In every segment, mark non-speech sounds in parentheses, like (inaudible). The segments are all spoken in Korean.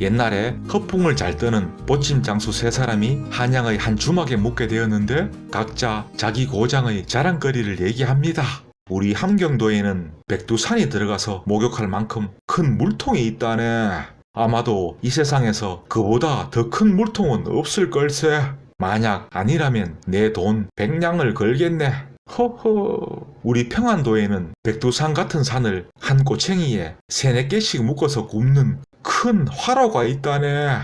옛날에 허풍을 잘 떠는 보침 장수 세 사람이 한양의 한 주막에 묵게 되었는데 각자 자기 고장의 자랑거리를 얘기합니다. 우리 함경도에는 백두산이 들어가서 목욕할 만큼 큰 물통이 있다네. 아마도 이 세상에서 그보다 더 큰 물통은 없을 걸세. 만약 아니라면 내 돈 백냥을 걸겠네. 허허. 우리 평안도에는 백두산 같은 산을 한 꼬챙이에 세네 개씩 묶어서 굽는 큰 화로가 있다네.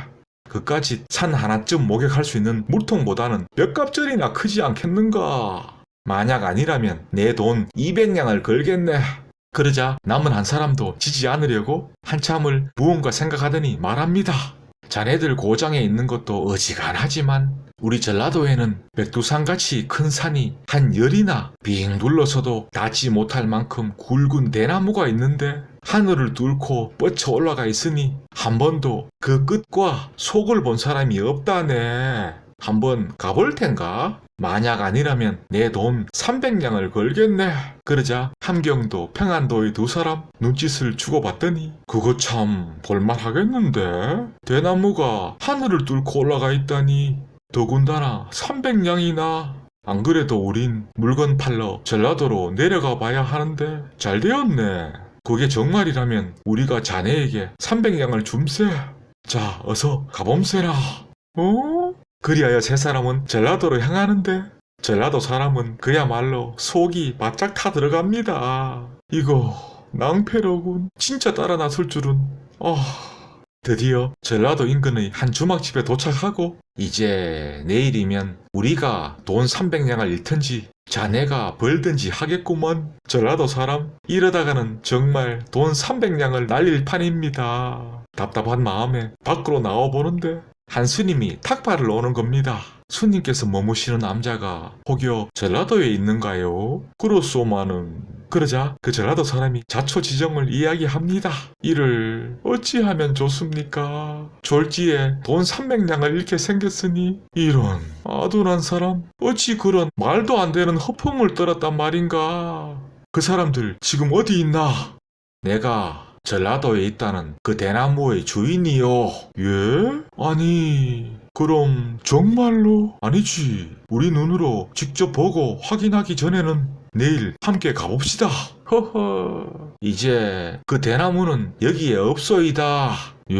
그까짓 산 하나쯤 목욕할 수 있는 물통보다는 몇 값짜리나 크지 않겠는가. 만약 아니라면 내 돈 200냥을 걸겠네. 그러자 남은 한 사람도 지지 않으려고 한참을 무언가 생각하더니 말합니다. 자네들 고장에 있는 것도 어지간하지만 우리 전라도에는 백두산같이 큰 산이 한 열이나 빙 둘러서도 닿지 못할 만큼 굵은 대나무가 있는데 하늘을 뚫고 뻗쳐 올라가 있으니 한 번도 그 끝과 속을 본 사람이 없다네. 한번 가볼 텐가? 만약 아니라면 내 돈 300냥을 걸겠네. 그러자 함경도 평안도의 두 사람 눈짓을 주고받더니 그거 참 볼만하겠는데? 대나무가 하늘을 뚫고 올라가 있다니 더군다나 300냥이나 안 그래도 우린 물건 팔러 전라도로 내려가 봐야 하는데 잘 되었네. 그게 정말이라면 우리가 자네에게 300냥을 줌세. 자, 어서 가봄세라. 어? 그리하여 세 사람은 전라도로 향하는데 전라도 사람은 그야말로 속이 바짝 타 들어갑니다. 이거 낭패로군. 진짜 따라 나설 줄은. 아... 드디어 전라도 인근의 한 주막집에 도착하고 이제 내일이면 우리가 돈 300냥을 잃든지 자네가 벌든지 하겠구먼. 전라도 사람 이러다가는 정말 돈 300냥을 날릴 판입니다. 답답한 마음에 밖으로 나와보는데 한 스님이 탁발을 오는 겁니다. 스님께서 머무시는 남자가 혹여 전라도에 있는가요? 그렇소마는 그러자 그 전라도 사람이 자초지정을 이야기합니다. 이를 어찌하면 좋습니까? 졸지에 돈 300냥을 잃게 생겼으니 이런 아둔한 사람 어찌 그런 말도 안 되는 허풍을 떨었단 말인가? 그 사람들 지금 어디 있나? 내가 전라도에 있다는 그 대나무의 주인이요. 예? 아니, 그럼 정말로? 아니지. 우리 눈으로 직접 보고 확인하기 전에는 내일 함께 가봅시다. 허허. 이제 그 대나무는 여기에 없소이다. 예?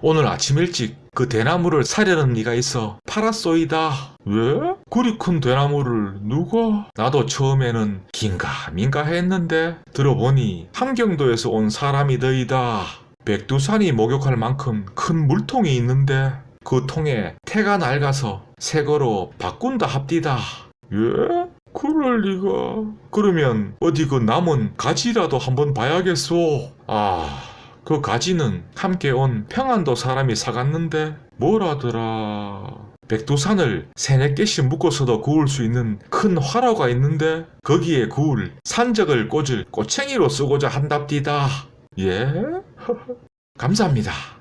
오늘 아침 일찍 그 대나무를 사려는 네가 있어 팔았소이다. 왜? 그리 큰 대나무를 누가? 나도 처음에는 긴가민가 했는데 들어보니 함경도에서 온 사람이더이다. 백두산이 목욕할 만큼 큰 물통이 있는데 그 통에 태가 낡아서 새 거로 바꾼다 합디다. 예? 그럴 리가. 그러면 어디 그 남은 가지라도 한번 봐야겠소. 아, 그 가지는 함께 온 평안도 사람이 사갔는데 뭐라더라. 백두산을 세네 개씩 묶어서도 구울 수 있는 큰 화로가 있는데 거기에 구울 산적을 꽂을 꼬챙이로 쓰고자 한답디다. 예? (laughs) 감사합니다.